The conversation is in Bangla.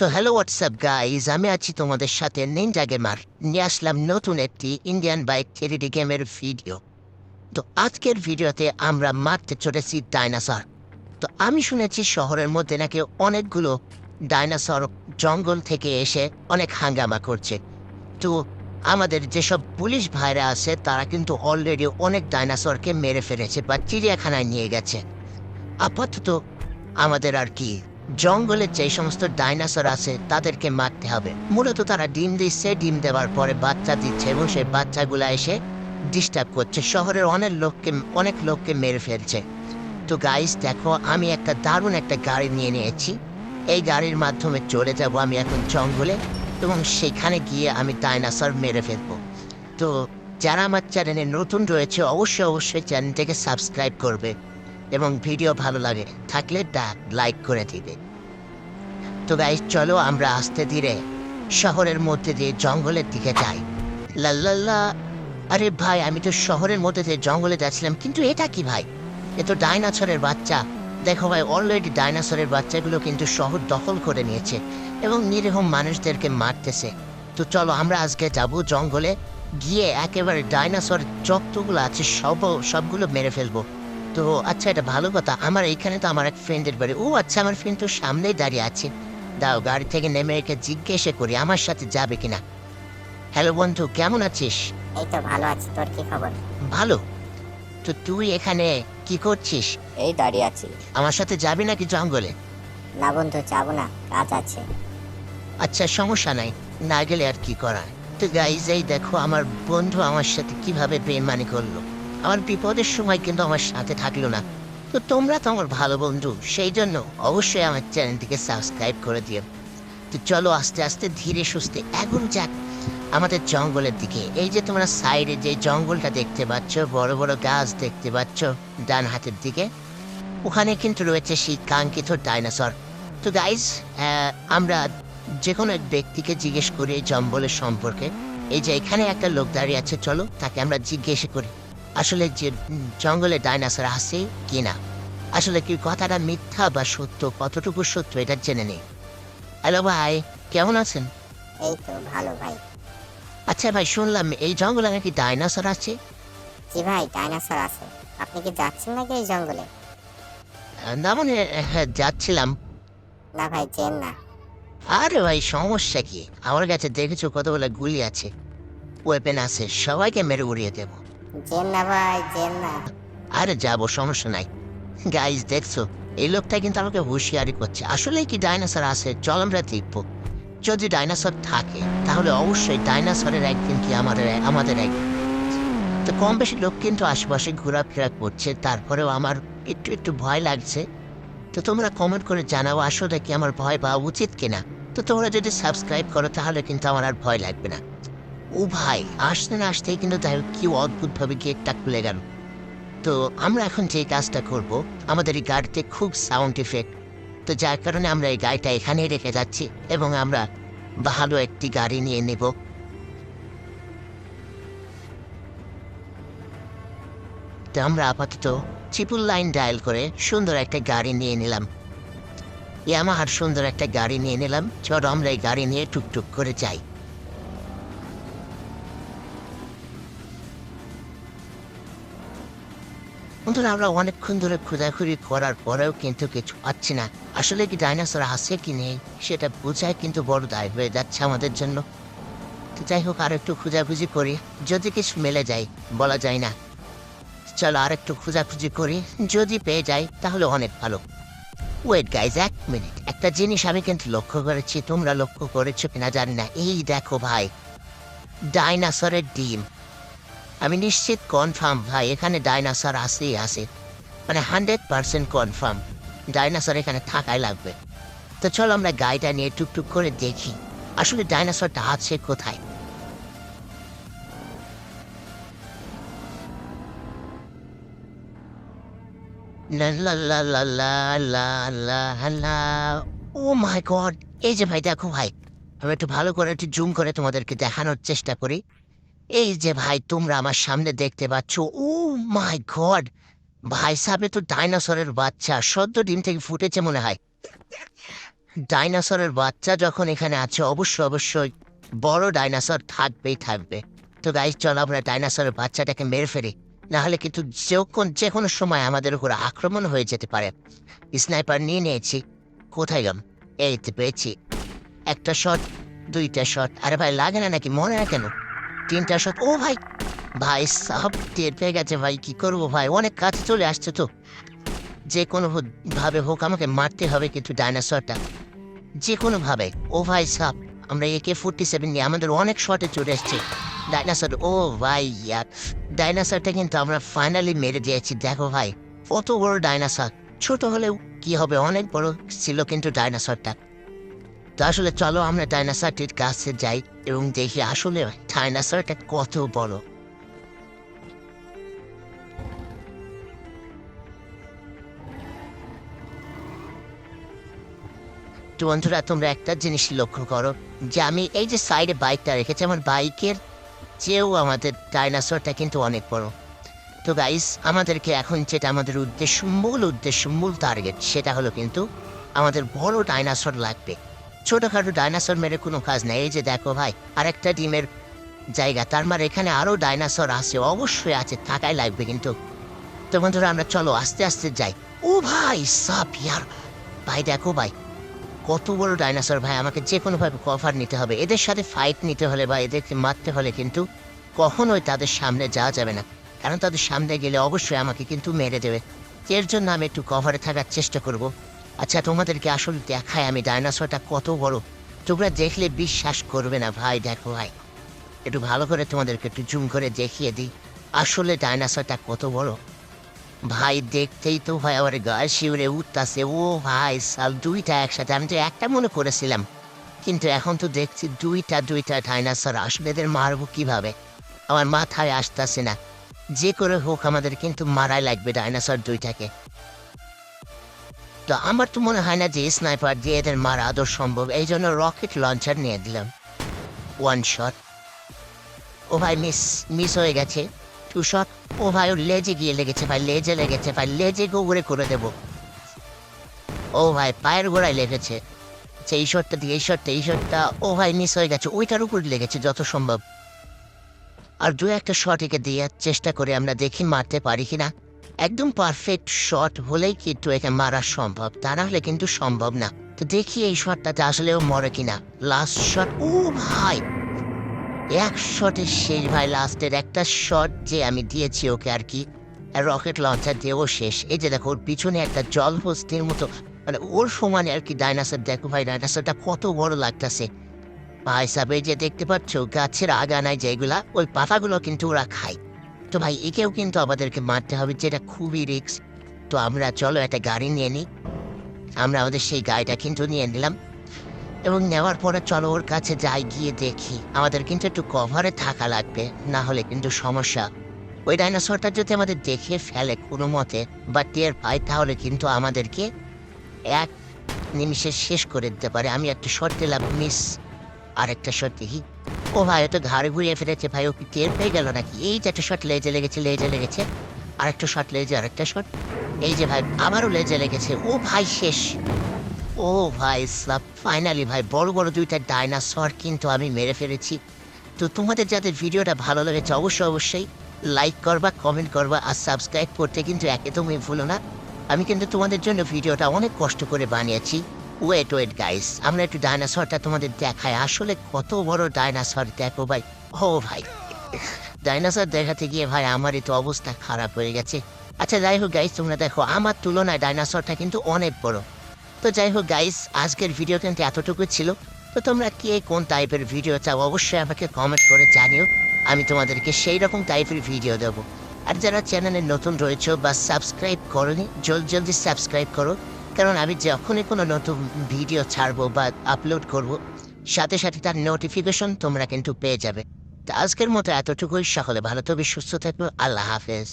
সো হ্যালো হোয়াটসঅ্যাপ গাইজ আমি আছি তোমাদের সাথে নিনজা গেমার নিয়ে আসলাম নতুন একটি ইন্ডিয়ান বাইক থ্রিডি গেমের ভিডিও তো, আজকের ভিডিওতে আমরা মারতে চলেছি ডাইনাসর তো, আমি শুনেছি শহরের মধ্যে নাকি অনেকগুলো ডাইনাসর জঙ্গল থেকে এসে অনেক হাঙ্গামা করছে। তো, আমাদের যেসব পুলিশ ভাইরা আছে, তারা কিন্তু অলরেডি অনেক ডাইনাসরকে মেরে ফেলেছে বা চিড়িয়াখানায় নিয়ে গেছে। আপাতত, আমাদের আর কি জঙ্গলে যে সমস্ত ডাইনাসর আছে, তাদেরকে মারতে হবে। মূলত তারা ডিম দিচ্ছে, ডিম দেওয়ার পরে বাচ্চা দিচ্ছে এবং সেই বাচ্চাগুলো এসে ডিস্টার্ব করছে। শহরের অনেক লোককে অনেক লোককে মেরে ফেলছে। তো গাইস দেখো, আমি একটা দারুণ একটা গাড়ি নিয়ে নিয়েছি। এই গাড়ির মাধ্যমে চলে যাব আমি এখন জঙ্গলে এবং সেখানে গিয়ে আমি ডাইনাসর মেরে ফেলব। তো যারা আমার চ্যানেলে নতুন রয়েছে, অবশ্যই অবশ্যই চ্যানেলটাকে সাবস্ক্রাইব করবে। এবং ভিডিও ভালো লাগে, থাকলে তা লাইক করে দিবে। তো গাইজ চলো আমরা আস্তে ধীরে শহরের মধ্যে দিয়ে জঙ্গলের দিকে যাই। লাল্লাল্লা আরে ভাই, আমি তো শহরের মধ্যে দিয়ে জঙ্গলে যাচ্ছিলাম, কিন্তু এটা কি ভাই? এ তো ডাইনাসরের বাচ্চা। দেখো ভাই অলরেডি ডাইনাসরের বাচ্চাগুলো কিন্তু শহর দখল করে নিয়েছে এবং নিরীহ মানুষদেরকে মারতেছে। তো চলো আমরা আজকে যাব জঙ্গলে, গিয়ে একেবারে ডাইনাসর যতগুলো আছে সব, সবগুলো মেরে ফেলব। তো আচ্ছা এটা ভালো কথা। আমার এইখানে তো আমার এক ফ্রেন্ডের বাড়ি। ও আচ্ছা আমার ফ্রেন্ড তো সামনেই দাঁড়িয়ে আছে। দাও গাড়ি থেকে নেমে একে জিজ্ঞেসে করি আমার সাথে যাবে কিনা? হ্যালো বন্ধু কেমন আছিস? এই তো ভালো আছি তোর কি খবর? ভালো। তো তুই এখানে কি করছিস? এই দাঁড়িয়ে আছি। আমার সাথে যাবি নাকি জঙ্গলে? না বন্ধু যাব না কাজ আছে। আচ্ছা সমস্যা নাই। না গেলে আর কি করা তো গাইজ এই দেখো আমার বন্ধু আমার সাথে কীভাবে বেমানি করল। আমার বিপদের সময় কিন্তু আমার সাথে থাকল না। তো তোমরা তো আমার ভালো বন্ধু, সেই জন্য অবশ্যই আমার চ্যানেলটিকে সাবস্ক্রাইব করে দিও। তো চলো আস্তে আস্তে ধীরে সুস্থে এখন যাক আমাদের জঙ্গলের দিকে। এই যে তোমরা সাইডে যে জঙ্গলটা দেখতে পাচ্ছ, বড় বড় গাছ দেখতে পাচ্ছ ডান হাতের দিকে, ওখানে কিন্তু রয়েছে সেই কাঙ্ক্ষিত ডাইনোসর। তো গাইজ আমরা যে কোনো এক ব্যক্তিকে জিজ্ঞেস করি এই জঙ্গলের সম্পর্কে। এই যে এখানে একটা লোক দাঁড়িয়ে আছে, চলো তাকে আমরা জিজ্ঞেস করি। আসলে যে জঙ্গলে ডাইনাসর আছে কি না আসলে কি কথাটা মিথ্যা বা সত্য? কতটুকু সত্য এটা জেনে নেই হ্যালো ভাই কেমন আছেন? এই তো ভালো ভাই। আচ্ছা ভাই শুনলাম এই জঙ্গলে নাকি ডাইনাসর আছে? জি ভাই ডাইনোসর আছে। আপনি কি যাচ্ছেন নাকি এই জঙ্গলে? না মানে হ্যাঁ যাচ্ছিলাম। না ভাই চেন না। আরে ভাই সমস্যা কি? আমার কাছে দেখেছ কতগুলো গুলি আছে। ওয়েপেন আছে সবাইকে মেরে উড়িয়ে দেবো। আরে যাব, সমস্যা নাই। গাইজ দেখছ, এই লোকটা কিন্তু আমাকে হুঁশিয়ারি করছে। আসলে কি ডাইনোসর আছে? চল আমরা দেখব। যদি ডাইনোসর থাকে, তাহলে অবশ্যই ডাইনোসরের একদিন কি আমাদের আমাদের একদিন তো কম বেশি লোক কিন্তু আশেপাশে ঘোরাফেরা করছে, তারপরেও আমার একটু একটু ভয় লাগছে। তো তোমরা কমেন্ট করে জানাও, আসলে কি আমার ভয় পাওয়া উচিত কিনা? তো তোমরা যদি সাবস্ক্রাইব করো, তাহলে কিন্তু আমার আর ভয় লাগবে না। ও ভাই, আসতে না আসতেই কিন্তু তাই কি অদ্ভুতভাবে গেটটা খুলে গেল। তো আমরা এখন যে কাজটা করব, আমাদের এই গাড়িতে খুব সাউন্ড ইফেক্ট তো যার কারণে আমরা এই গাড়িটা এখানেই রেখে যাচ্ছি এবং আমরা ভালো একটি গাড়ি নিয়ে নেব। তো আমরা আপাতত ট্রিপল লাইন ডায়াল করে সুন্দর একটা গাড়ি নিয়ে নিলাম। ইয়ামাহার সুন্দর একটা গাড়ি নিয়ে নিলাম। চলো আমরা এই গাড়ি নিয়ে টুকটুক করে যাই। বন্ধুরা, আমরা অনেকক্ষণ ধরে খোঁজাখুঁজি করার পরেও কিন্তু কিছু পাচ্ছি না। আসলে কি ডাইনোসর আছে কি নেই, সেটা বোঝায় কিন্তু বড় দায় হয়ে যাচ্ছে আমাদের জন্য। যাই হোক, আর একটু খোঁজাখুঁজি করি। যদি কিছু মেলে যায়, বলা যায় না। চলো আর একটু খোঁজাখুঁজি করি। যদি পেয়ে যাই তাহলে অনেক ভালো। ওয়েট গাইজ এক মিনিট একটা জিনিস আমি কিন্তু লক্ষ্য করেছি, তোমরা লক্ষ্য করেছ কিনা জানি না। এই দেখো ভাই, ডাইনোসরের ডিম। আমি নিশ্চিত কনফার্ম ভাই, এখানে ডাইনাসর আসেই আসে মানে হান্ড্রেড পারসেন্ট কনফার্ম ডাইনাসর এখানে থাকাই লাগবে। তো চলো আমরা গাড়িটা নিয়ে টুকটুক করে দেখি, আসলে ডাইনাসরটা আছে কোথায়? ও মাই গড এই যে ভাই, দেখো ভাই, আমি একটু ভালো করে একটু জুম করে তোমাদেরকে দেখানোর চেষ্টা করি। এই যে ভাই, তোমরা আমার সামনে দেখতে পাচ্ছ, ও মাই গড। ভাই সাহেব তো ডাইনোসরের বাচ্চা, সদ্য ডিম থেকে ফুটেছে মনে হয়। ডাইনোসরের বাচ্চা যখন এখানে আছে, অবশ্যই অবশ্যই বড় ডাইনোসর থাকবেই, থাকবে। তো গাইজ চলো আমরা ডাইনোসরের বাচ্চাটাকে মেরে ফেলি। নাহলে কিন্তু যখন যে কোনো সময় আমাদের উপর আক্রমণ হয়ে যেতে পারে। স্নাইপার নিয়ে নিয়েছি। কোথায় গেলাম এই তো পেয়েছি। একটা শট দুইটা শট আরে ভাই, লাগে না নাকি? মনে হয় কেন? তিনটা শট ও ভাই ভাই সব টের পেয়ে গেছে ভাই, কি করব ভাই? অনেক কাছে চলে আসছে তো। যে কোনো হো- ভাবে হোক আমাকে মারতে হবে কিন্তু ডাইনোসরটা। যে কোনো ভাবে ও ভাই, সাপ, আমরা একে ফোরটি সেভেন নিয়ে আমাদের অনেক শটে চলে এসছে। ডাইনোসর, ও ভাই, ইয়ার। ডাইনোসরটা কিন্তু আমরা ফাইনালি মেরে দিয়েছি, দেখো ভাই। কত বড় ডাইনোসর। ছোট হলেও কি হবে? অনেক বড় ছিল কিন্তু ডাইনোসরটা। তো আসলে চলো, আমরা ডাইনোসরটির কাছে যাই এবং দেখি আসলে ডাইনোসরটা কত বড়। বন্ধুরা, তোমরা একটা জিনিস লক্ষ্য করো যে আমি এই যে সাইডে বাইকটা রেখেছি, আমার বাইকের চেয়েও আমাদের ডাইনোসরটা কিন্তু অনেক বড়। তো গাইস আমাদেরকে এখন যেটা আমাদের উদ্দেশ্য, মূল উদ্দেশ্য, মূল টার্গেট সেটা হলো কিন্তু আমাদের বড় ডাইনোসর লাগবে। ছোটোখাটো ডাইনোসর মেরে কোনো কাজ নেই যে দেখো ভাই, আরেকটা ডিমের জায়গা, তার মানে এখানে আরও ডাইনোসর আছে, অবশ্যই আছে, থাকাই লাগবে কিন্তু। তো বন্ধুরা, আমরা চলো, আস্তে আস্তে যাই। ও ভাই সাপ ইয়ার ভাই, দেখো ভাই, কত বড় ডাইনোসর ভাই, আমাকে যে কোনোভাবে কভার নিতে হবে। এদের সাথে ফাইট নিতে হলে বা এদেরকে মারতে হলে কিন্তু কখনোই তাদের সামনে যাওয়া যাবে না। কারণ তাদের সামনে গেলে অবশ্যই আমাকে কিন্তু মেরে দেবে। এর জন্য আমি একটু কভারে থাকার চেষ্টা করব। আচ্ছা তোমাদেরকে আসলে দেখায় আমি ডাইনোসরটা কত বড়। তোমরা দেখলে বিশ্বাস করবে না ভাই, দেখো ভাই। একটু ভালো করে তোমাদেরকে একটু জুম করে দেখিয়ে দিই, আসলে ডাইনোসরটা কত বড়। ভাই, দেখতেই তো ভাই আমার গায়ে শিউরে উঠতাছে। ও ভাই, সাল, দুইটা একসাথে। আমি তো একটা মনে করেছিলাম, কিন্তু এখন তো দেখছি দুইটা দুইটা ডাইনাসর আসলে এদের মারবো কীভাবে? আমার মাথায় আসতেছে না। যে করে হোক আমাদের কিন্তু মারাই লাগবে ডাইনাসর দুইটাকে। তো আমার তো মনে হয় না যে স্নাইপার দিয়ে এদের মারা আদর সম্ভব। এই জন্য রকেট লঞ্চার নিয়ে দিলাম। ওয়ান শট ও ভাই মিস মিস হয়ে গেছে। টু শট ও ভাই ওর লেজে গিয়ে লেগেছে ভাই লেজে লেগেছে ভাই লেজে গোবরে করে দেব। ও ভাই পায়ের গোড়ায় লেগেছে। আচ্ছা, এই শটটা দিয়ে এই শটটা এই শটটা ও ভাই মিস হয়ে গেছে। ওইটার উপর লেগেছে যত সম্ভব। আর দু একটা শট একে দিয়ে চেষ্টা করে আমরা দেখি মারতে পারি কিনা। একদম পারফেক্ট শট হলেই কিন্তু একে মারা সম্ভব। তা না হলে কিন্তু সম্ভব না। তো দেখি এই শটটাতে আসলেও মরে কিনা। লাস্ট শট ও ভাই! এক শটে শেষ ভাই লাস্টের একটা শট যে আমি দিয়েছি ওকে আর কি। রকেট লঞ্চার দিয়েও শেষ। এই যে দেখো, ওর পিছনে একটা জল হস্তির মতো। মানে ওর সমানে আর কি ডাইনাসর দেখো ভাই ডাইনাসরটা কত বড় লাগতেছে। ভাই সাহেব যে দেখতে পাচ্ছ, গাছের আগানায় যেগুলা, ওই পাতাগুলো কিন্তু ওরা খায়। তো ভাই, একেও কিন্তু আমাদেরকে মারতে হবে, যেটা খুবই রিস্ক তো আমরা, চলো, একটা গাড়ি নিয়ে নিই আমরা আমাদের সেই গাড়িটা কিন্তু নিয়ে নিলাম। এবং নেওয়ার পরে চলো ওর কাছে যাই, গিয়ে দেখি। আমাদের কিন্তু একটু কভারে থাকা লাগবে, না হলে কিন্তু সমস্যা। ওই ডাইনোসরটা যদি আমাদের দেখে ফেলে কোনো মতে, বা টের পায়, তাহলে কিন্তু আমাদেরকে এক নিমিষে শেষ করে দিতে পারে। আমি একটা শট দিলাম মিস আরেকটা শট দেখি। ও ভাই তো ঘাড়ে ঘুরিয়ে ফেলেছে ভাই, ও কি টের পেয়ে গেল নাকি? এই যে একটা শট লেজে লেগেছে লেজে লেগেছে। আরেকটা শট লেজে, আরেকটা শট এই যে ভাই, আবারও লেজে লেগেছে। ও ভাই, শেষ। ও ভাই, সাব ফাইনালি ভাই, বড় বড় দুইটা ডাইনাসর কিন্তু আমি মেরে ফেলেছি। তো তোমাদের যাদের ভিডিওটা ভালো লেগেছে, অবশ্যই অবশ্যই লাইক করবা কমেন্ট করবা, আর সাবস্ক্রাইব করতে কিন্তু একদমই ভুলো না। আমি কিন্তু তোমাদের জন্য ভিডিওটা অনেক কষ্ট করে বানিয়েছি। ওয়েট ওয়েট গাইস আমরা একটু ডাইনাসরটা তোমাদের দেখাই। আসলে কত বড় ডাইনাসর দেখো ভাই। ও ভাই। ডাইনাসর দেখাতে গিয়ে ভাই আমারই তো অবস্থা খারাপ হয়ে গেছে। আচ্ছা যাই হোক গাইস তোমরা দেখো, আমার তুলনায় ডাইনাসরটা কিন্তু অনেক বড়। তো যাই হোক গাইস আজকের ভিডিও কিন্তু এতটুকু ছিল। তো তোমরা কে কোন টাইপের ভিডিও চাও, অবশ্যই আমাকে কমেন্ট করে জানিও। আমি তোমাদেরকে সেই রকম টাইপের ভিডিও দেবো। আর যারা চ্যানেলে নতুন রয়েছে বা সাবস্ক্রাইব করনি, জলদি জলদি সাবস্ক্রাইব করো। কারণ আমি যখনই কোনো নতুন ভিডিও ছাড়বো বা আপলোড করব, সাথে সাথে তার নোটিফিকেশন তোমরা কিন্তু পেয়ে যাবে। তা আজকের মতো এতটুকুই। সকলে ভালো তবে সুস্থ থাকবে। আল্লাহ হাফেজ।